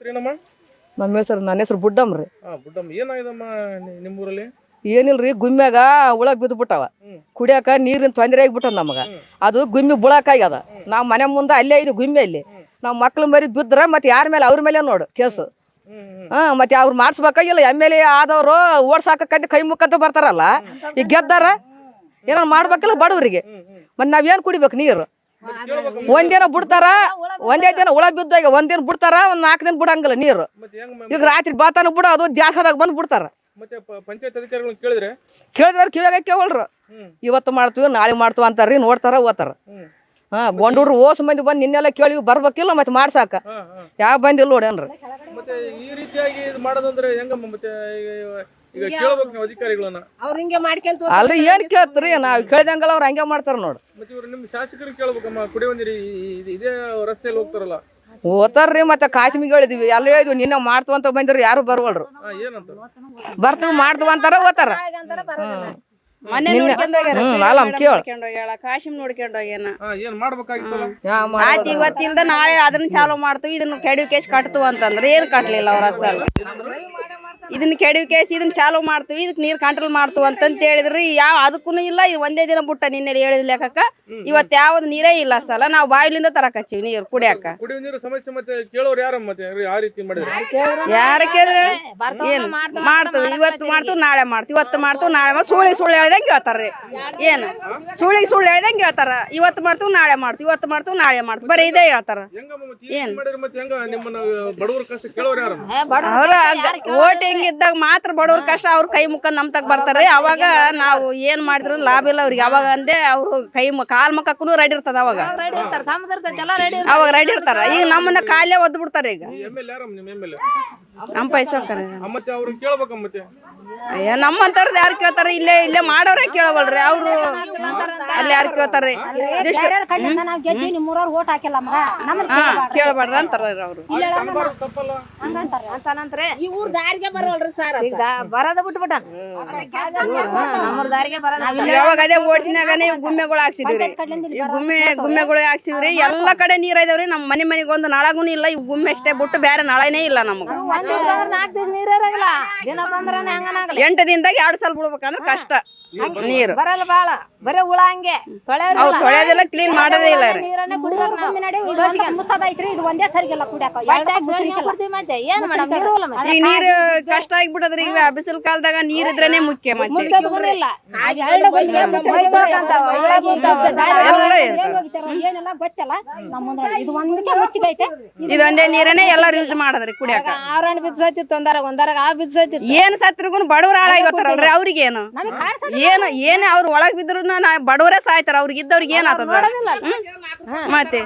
ಏನಮ್ಮ ನಮ್ಮ ಹೆಸರು ನನ್ನ ಹೆಸರು ಬುಡ್ಡಮ್ರಿ ಹಾ ಬುಡ್ಡಮ್ಮ. ಏನಾಗಿದಮ್ಮ ನಿಮ್ಮೂರಲ್ಲಿ? ಏನಿಲ್ರಿ ಗುಮ್ಮ್ಯಾಗ ಹುಳ ಬಿದ್ದು ಬಿಟ್ಟಾವ ಹ್ಮ್. ಕುಡಿಯಾಕ ನೀರಿನ ತೊಂದರೆ ಆಗಿಬಿಟ್ಟದ ನಮಗೆ. ಅದು ಗುಮ್ಮಿ ಬುಳಕಾಗ್ಯದ ನಾವು ಮನೆ ಮುಂದೆ ಅಲ್ಲೇ ಇದು ಗುಮ್ಮಿ ಅಲ್ಲಿ. ನಾವು ಮಕ್ಳು ಮರಿ ಬಿದ್ರ ಮತ್ತೆ ಯಾರ ಮೇಲೆ ಅವ್ರ ಮೇಲೆ ನೋಡು ಕೇಸು. ಹಾ ಮತ್ತೆ ಅವ್ರು ಮಾಡಿಸ್ಬೇಕಾಗಿಲ್ಲ. ಎಂ ಎಲ್ ಎ ಆದವರು ಓಡ್ಸಾಕಂತ ಕೈ ಮುಖಂತ ಬರ್ತಾರಲ್ಲ. ಈಗ ಗೆದ್ದಾರ? ಏನೋ ಮಾಡ್ಬೇಕಲ್ಲ ಬಡವರಿಗೆ. ಮತ್ತೆ ನಾವೇನು ಕುಡಿಬೇಕು ನೀರು? ಒಂದಿನ ಬಿಡ್ತಾರ ಒಂದೇ ದಿನ ಹುಳ ಬಿದ್ದಾಗ ಒಂದಿನ ಬಿಡ್ತಾರ ಒಂದ್ ನಾಲ್ಕು ದಿನ ಬಿಡಂಗಿಲ್ಲ ನೀರು. ಈಗ ರಾತ್ರಿ ಬಾತಾನ ಬಿಡೋದು ದ್ಯಾಸದಾಗ ಬಂದು ಬಿಡ್ತಾರ. ಕೇಳಿದ್ರೆ? ಕೇಳಿದ್ರೆ ಕಿವಿಯಾಗ ಕೇವಲ್ರು ಇವತ್ತು ಮಾಡ್ತೀವಿ ನಾಳೆ ಮಾಡ್ತೀವಿ ಅಂತಾರ್ರಿ ನೋಡ್ತಾರ ಓದ್ತಾರ. ಹ್ಮ್. ಹಾ ಗೊಂಡೂರು ಓಸ್ ಮಂದಿ ಬಂದು ನಿನ್ನೆಲ್ಲ ಕೇಳಿ ಬರ್ಬೇಕಿಲ್ಲ ಮತ್ತೆ ಮಾಡ್ಸಾಕ. ಯಾವ ಬಂದಿಲ್ಲ ನೋಡೇನ್ರಿ ಮತ್ತೆ ಈ ರೀತಿಯಾಗಿ ಇದು ಮಾಡೋದಂದ್ರೆ ಹೆಂಗಮ್ಮ ಮತ್ತೆ ಈಗ- ಈಗ ಕೇಳ್ಬೇಕು ನೀವು ಅಧಿಕಾರಿಗಳನ್ನ. ಅವ್ರ ಹಿಂಗೆ ಮಾಡ್ಕೊಂತ ಅಲ್ರಿ ಏನ್ ಕೇಳ್ತ್ರಿ? ನಾವ್ ಕೇಳ್ದಂಗಲ್ಲ ಅವ್ರ ಹಂಗೆ ಮಾಡ್ತಾರ ನೋಡು. ಮತ್ತೆ ಇವ್ರು ನಿಮ್ಮ ಶಾಸಕರಿಗೆ ಕೇಳ್ಬೇಕಮ್ಮ ಕುಡಿಯೋ ನೀರು ಈ- ಈ- ಇದೇ ರಸ್ತೆಯಲ್ಲಿ ಹೋಗ್ತಾರಲ್ಲ. ಓದ್ತಾರ್ರಿ ಮತ್ತೆ ಕಾಶ್ಮೀರ್ ಹೇಳಿದ್ವಿ ಎಲ್ಲ ಹೇಳಿದ್ವಿ ನಿನ್ನೆ ಮಾಡ್ತು ಅಂತ ಬಂದಿರಿ ಯಾರು ಬರ್ವಲ್ರು. ಹಾ ಏನಂತ? ಬರ್ತೀವಿ ಮಾಡ್ತು ಅಂತಾರ ಹಾಗಂತಾರ ಮೊನ್ನೆ ನಿನ್ನೆ- ನೋಡ್ಕೊಂಡ್ ಹೋಗ್ಯಾರ. ಹ್ಮ್, ಅಲ್ಲ ಮೇಡಮ್ ಕೇಳು. ನೋಡ್ಕೊಂಡ್ ಹೋಗ್ಯಾಳ ಕಾಶಿಮ್ ನೋಡ್ಕೊಂಡ್ ಹೋಗ್ಯಾನ. ಹಾ ಏನ್ ಮಾಡ್ಬೇಕಾಗಿತ್ತಲ್ಲ? ಆಯ್ತು ಇವತ್ತಿಂದ ನಾಳೆ ಅದನ್ನ ಚಾಲು ಮಾಡ್ತೀವಿ ಇದನ್ನ ಕೆಡಿ ಕೇಸ್ ಕಟ್ತು ಅಂತಂದ್ರೆ ಏನ್ ಕಟ್ಲಿಲ್ಲ ಅವ್ರ ಅಸಲ್. ಇದನ್ನ ಕೆಡವಿ ಕೇಸಿ ಇದನ್ನ ಚಾಲು ಮಾಡ್ತೀವಿ ಇದಕ್ಕೆ ನೀರು ಕಂಟ್ರೋಲ್ ಮಾಡ್ತೀವಿ ಅಂತಂತ ಹೇಳಿದ್ರಿ. ಯಾವ ಅದಕ್ಕೂ ಇಲ್ಲ ಇದು ಒಂದೇ ದಿನ ಬಿಟ್ಟ ನಿನ್ನೆ ಹೇಳಿದ ಲೆಕ್ಕಕ್ಕ. ಇವತ್ತು ಯಾವ್ದು ನೀರೇ ಇಲ್ಲ ಸಲ. ನಾವು ಬಾವಿಲಿಂದ ತರಕ ಹಚ್ಚಿವಿ ನೀರು ಕುಡಿಯಾಕ ಕುಡಿಯೋ ನೀರು ಸಮಸ್ಯೆ ಮತ್ತೆ ಕೇಳೋರು ಯಾರು ಮತ್ತೆ? ಆ ರೀತಿ ಮಾಡಿದ್ರೆ? ಯಾರ ಕೇಳಿದ್ರೆ? ಏನ್? ಮಾಡ್ತೀವಿ. ಇವತ್ತು ಮಾಡ್ತೀವಿ ನಾಳೆ ಮಾಡ್ತೀವಿ. ಇವತ್ತು ಮಾಡ್ತೀವಿ ನಾಳೆ ಸುಳಿ ಸುಳ್ಳಿ ಸುಳ್ಳು ಹೇಳ್ದಂಗೆ ಹೇಳ್ತಾರ್ರಿ. ಏನು? ಸುಳಿ ಸುಳ್ಳು ಹೇಳ್ದಂಗೆ ಹೇಳ್ತಾರ. ಇವತ್ತು ಮಾಡ್ತೀವಿ ನಾಳೆ ಮಾಡ್ತೀವಿ. ಇವತ್ತು ಮಾಡ್ತೀವಿ ನಾಳೆ ಮಾಡ್ತೀವಿ. ಬರೀ ಇದೇ ಹೇಳ್ತಾರ. ಏನು? ಮತ್ತೆ ಕಷ್ಟ ಕೇಳೋರು ಯಾರು? ಮತ್ತೆ ಹೆಂಗ ಹೆಂಗಿದ್ದಾಗ ಮಾತ್ರ ಬಡವ್ರ ಕಷ್ಟ ಅವ್ರ ಕೈ ಮುಖ ನಮ್ ತಗ ಬರ್ತಾರೆ. ಅವಾಗ ನಾವು ಏನ್ ಮಾಡಿದ್ರು ಲಾಭ ಇಲ್ಲ ಅವ್ರಿಗೆ. ಅವಾಗ ಅಂದೆ ಅವ್ರು ಕೈ ಕಾಲ್ ಮುಖಕ್ಕೂ ರೆಡಿ ಇರ್ತದ ಅವಾಗ. ಅವಾಗ ರೆಡಿ ಇರ್ತಾರ. ಈಗ ನಮ್ಮನ್ನ ಕಾಲೇ ಒದ್ದು ಬಿಡ್ತಾರೆ ಈಗ ನಮ್ಮ ಪೈಸ ಅಯ್ಯ ನಮ್ಮಂತವ್ರದ್ದು ಯಾರು ಕೇಳ್ತಾರೆ? ಇಲ್ಲೇ ಇಲ್ಲೇ ಮಾಡೋರೇ ಕೇಳವಲ್ರಿ ಅವರು. ಅಲ್ಲಿ ಯಾರು ಕೇಳ್ತಾರೆ ಇದಿಷ್ಟು ನಾವು ಗೆದ್ದಿ ನಿಮ್ಮೂರವ್ರು ಓಟ್ ಹಾಕಿಲ್ಲ ಮಗ. ನಮ್ಮನ್ನ ಹಾ ಕೇಳಬೇಡ್ರಿ ಅಂತಾರ ಅವರು. ಅನ್ಬಾರ್ದು ತಪ್ಪಲ್ಲ. ಅಂತಾನಂತ್ರೆ ಈ ಊರ್ ದಾರಿಗೆ ಬರೋಲ್ರಿ ಸರ್ ಈಗ ದಾ- ಬರೋದ ಬಿಟ್ಬಿಟ್ಟ. ನಮ್ಮೂರ್ ದಾರಿಗೆ ಬರೋದ ಯಾವಾಗ ಅದೇ ಓಡ್ಸಿನಾಗ ನೀವು ಗುಮ್ಮೆಗಳು ಹಾಕ್ಸಿದ್ರಿ ಈ ಗುಮ್ಮೆ ಗುಮ್ಮೆಗಳು ಹಾಕ್ಸಿದ್ರಿ ಎಲ್ಲ ಕಡೆ ನೀರ್ ಇದಾವ್ರಿ ನಮ್ಮ ಮನೆ ಮನೆಗೆ ಒಂದು ನಾಳಗುನು ಇಲ್ಲ ಈ ಗುಮ್ಮೆ ಅಷ್ಟೇ ಬಿಟ್ಟು ಬೇರೆ ನಾಳೆನೇ ಇಲ್ಲ ನಮ್ಗೆ. ನಾಲ್ಕು ದಿನ ನೀರ್ ಇರಂಗಿಲ್ಲ ದಿನ ಬಂದ್ರೆ ಹಂಗನಾಗಲ್ಲ ಎಂಟು ದಿನದಾಗ ಎರಡು ಸಲ ಬಿಡ್ಬೇಕಂದ್ರೆ ಕಷ್ಟ. ನೀರು ಬರಲ್ಲ. ಬಾಳ. ಬರೇ ಹುಳ ಹಂಗೆ. ಅವು ಕ್ಲೀನ್ ಮಾಡೋದೇ ಇಲ್ಲ ರೀ. ನೀರನ್ನೇ ಕುಡಿಬೇಕು ನಾವು. ಮುಚ್ಚದೈತ್ರಿ ಇದು ಒಂದೇ ಸರಿಗಿಲ್ಲ ಕುಡಿಯಾಕ. ಬಟ್ಟೆಗ್ ಜೋಡಿಸ್ಕೊಂಡ್ ಕೊಡ್ತೀವಿ ಮತ್ತೆ. ಏನ್ ಮೇಡಮ್? ಇರೋಲ್ಲ ಮತ್ತೆ. ಈಗ ನೀರು ಕಷ್ಟ ಆಗ್ಬಿಡದ್ರಿ ಈಗ ಬಿಸಿಲು ಕಾಲದಾಗ ನೀರ್ ಇದ್ರೇನೆ ಮುಖ್ಯ ಏನೆಲ್ಲ ಗೊತ್ತಿಲ್ಲ. ಇದು ಒಂದಕ್ಕೆ ಮುಚ್ಚಿಗೈತೆ. ಇದೊಂದೇ ನೀರನ್ನೇ ಎಲ್ಲಾರು ಯೂಸ್ ಮಾಡದ್ರಿ ಕುಡಿಯಾಕ. ಬಿದ್ದ ಬಿದ್ದೈತಿತ್ತು ಒಂದಾರ ಒಂದರಾಗ ಆ ಬಿದ್ದೈತಿತ್ತು ಏನ್ ಸತ್ರಿಗೂ ಬಡವ್ರ ಹಾಳಾಗಿರ್ತಾರಲ್ರಿ ಅವ್ರಿಗೇನು? ಏನು ಏನು ಅವ್ರ ಒಳಗ್ ಬಿದ್ರು ಬಡವರೇ ಸಾಯ್ತಾರ ಅವ್ರಿಗೆ ಇದ್ದವ್ರಿಗೆ ಏನ್ ಆತದ? ಹ್ಮ್? ಮತ್ತೆ.